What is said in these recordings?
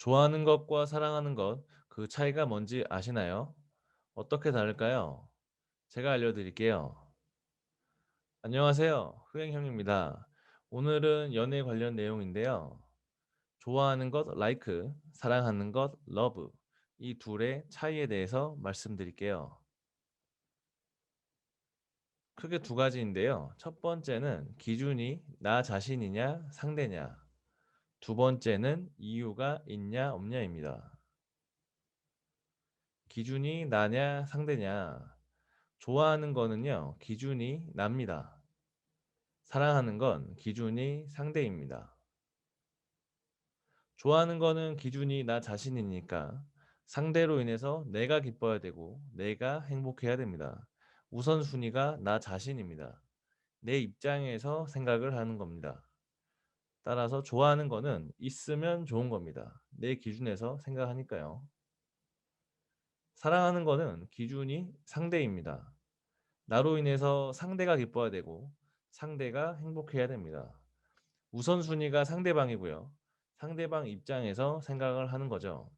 좋아하는 것과 사랑하는 것, 그 차이가 뭔지 아시나요? 어떻게 다를까요? 제가 알려드릴게요. 안녕하세요. 흐행형입니다. 오늘은 연애 관련 내용인데요. 좋아하는 것 like, 사랑하는 것 love 이 둘의 차이에 대해서 말씀드릴게요. 크게 두 가지인데요. 첫 번째는 기준이 나 자신이냐 상대냐 두 번째는 이유가 있냐 없냐입니다. 기준이 나냐 상대냐 좋아하는 거는요 기준이 납니다. 사랑하는 건 기준이 상대입니다. 좋아하는 거는 기준이 나 자신이니까 상대로 인해서 내가 기뻐야 되고 내가 행복해야 됩니다. 우선순위가 나 자신입니다. 내 입장에서 생각을 하는 겁니다. 따라서 좋아하는 거는 있으면 좋은 겁니다. 내 기준에서 생각하니까요. 사랑하는 거는 기준이 상대입니다. 나로 인해서 상대가 기뻐야 되고 상대가 행복해야 됩니다. 우선순위가 상대방이고요. 상대방 입장에서 생각을 하는 거죠.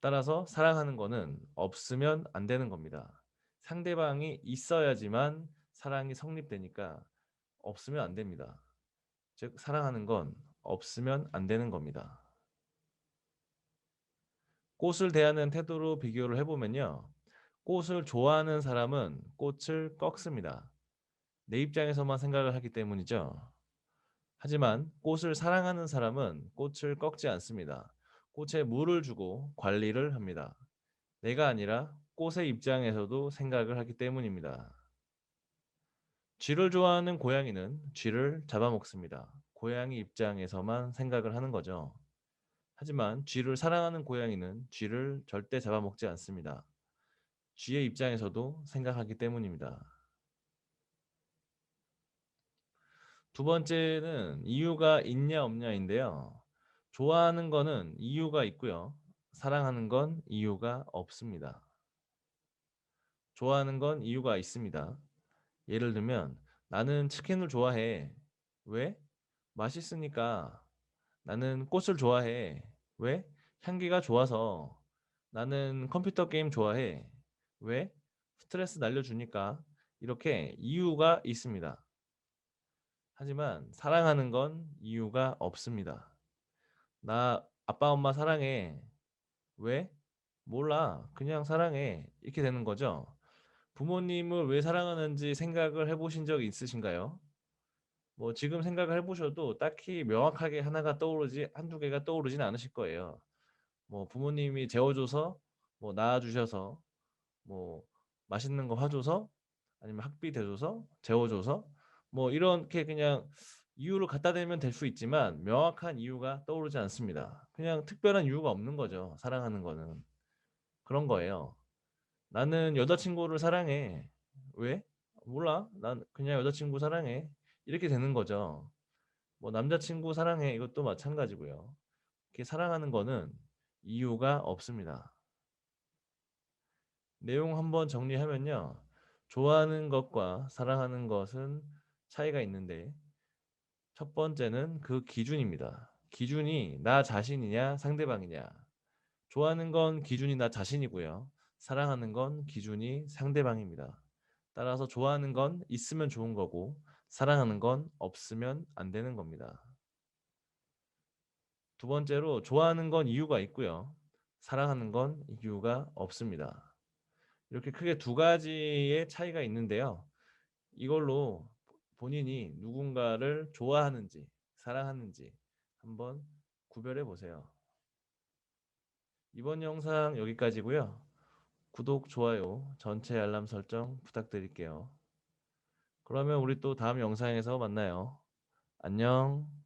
따라서 사랑하는 거는 없으면 안 되는 겁니다. 상대방이 있어야지만 사랑이 성립되니까 없으면 안 됩니다. 즉 사랑하는 건 없으면 안 되는 겁니다. 꽃을 대하는 태도로 비교를 해보면요. 꽃을 좋아하는 사람은 꽃을 꺾습니다. 내 입장에서만 생각을 하기 때문이죠. 하지만 꽃을 사랑하는 사람은 꽃을 꺾지 않습니다. 꽃에 물을 주고 관리를 합니다. 내가 아니라 꽃의 입장에서도 생각을 하기 때문입니다. 쥐를 좋아하는 고양이는 쥐를 잡아먹습니다. 고양이 입장에서만 생각을 하는 거죠. 하지만 쥐를 사랑하는 고양이는 쥐를 절대 잡아먹지 않습니다. 쥐의 입장에서도 생각하기 때문입니다. 두 번째는 이유가 있냐 없냐인데요. 좋아하는 거는 이유가 있고요. 사랑하는 건 이유가 없습니다. 좋아하는 건 이유가 있습니다. 예를 들면 나는 치킨을 좋아해. 왜? 맛있으니까. 나는 꽃을 좋아해. 왜? 향기가 좋아서. 나는 컴퓨터 게임 좋아해. 왜? 스트레스 날려주니까. 이렇게 이유가 있습니다. 하지만 사랑하는 건 이유가 없습니다. 나 아빠 엄마 사랑해. 왜? 몰라. 그냥 사랑해. 이렇게 되는 거죠. 부모님을 왜 사랑하는지 생각을 해보신 적 있으신가요? 뭐 지금 생각을 해보셔도 딱히 명확하게 하나가 떠오르지 한두 개가 떠오르진 않으실 거예요. 뭐 부모님이 재워줘서 뭐 낳아주셔서 뭐 맛있는 거 사줘서 아니면 학비 대줘서 재워줘서 뭐 이렇게 그냥 이유를 갖다 대면 될 수 있지만 명확한 이유가 떠오르지 않습니다. 그냥 특별한 이유가 없는 거죠. 사랑하는 거는. 그런 거예요. 나는 여자친구를 사랑해. 왜? 몰라. 난 그냥 여자친구 사랑해. 이렇게 되는 거죠. 뭐 남자친구 사랑해. 이것도 마찬가지고요. 이렇게 사랑하는 거는 이유가 없습니다. 내용 한번 정리하면요. 좋아하는 것과 사랑하는 것은 차이가 있는데 첫 번째는 그 기준입니다. 기준이 나 자신이냐 상대방이냐. 좋아하는 건 기준이 나 자신이고요. 사랑하는 건 기준이 상대방입니다. 따라서 좋아하는 건 있으면 좋은 거고 사랑하는 건 없으면 안 되는 겁니다. 두 번째로 좋아하는 건 이유가 있고요. 사랑하는 건 이유가 없습니다. 이렇게 크게 두 가지의 차이가 있는데요. 이걸로 본인이 누군가를 좋아하는지 사랑하는지 한번 구별해 보세요. 이번 영상 여기까지고요. 구독, 좋아요, 전체 알람 설정 부탁드릴게요. 그러면 우리 또 다음 영상에서 만나요. 안녕.